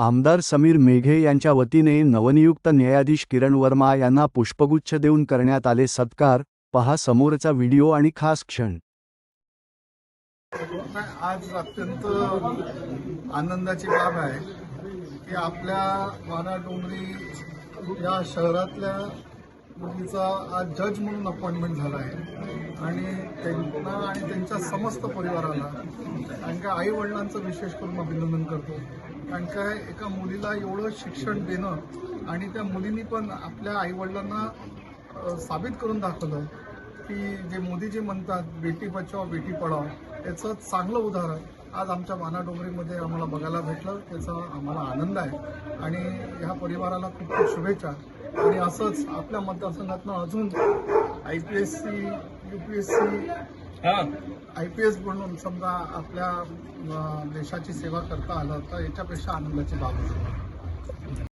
आमदार समीर मेघे यांच्या वतीने नवनियुक्त न्यायाधीश किरण वर्मा यांना पुष्पगुच्छ देऊन करण्यात आले सत्कार. पहा समोरचा व्हिडिओ आणि खास क्षण. आज अत्यंत आनंदाची बाब आहे की आपल्या वाना डोंगरी या शहरातल्या मुलीचा आज जज म्हणून अपॉइंटमेंट झाला आहे. आणि त्यांना आणि त्यांच्या समस्त परिवाराला आणि काय आई वडिलांचं विशेष करून अभिनंदन करतो. कारण काय एका मुलीला एवढं शिक्षण देणं आणि त्या मुलींनी पण आपल्या आई वडिलांना साबित करून दाखवलं की जे मोदी जे म्हणतात बेटी बचाव बेटी पढाव याचं चांगलं उदाहरण आज आमच्या मानाडोंगरीमध्ये आम्हाला बघायला भेटलं. त्याचा आम्हाला आनंद आहे. आणि ह्या परिवाराला खूप खूप शुभेच्छा. आणि असंच आपल्या मतदारसंघातनं अजून I P S C U P S C I P S बनून समजा आपल्या देशाची सेवा करता आलं तर याच्यापेक्षा आनंदाची बाब आहे.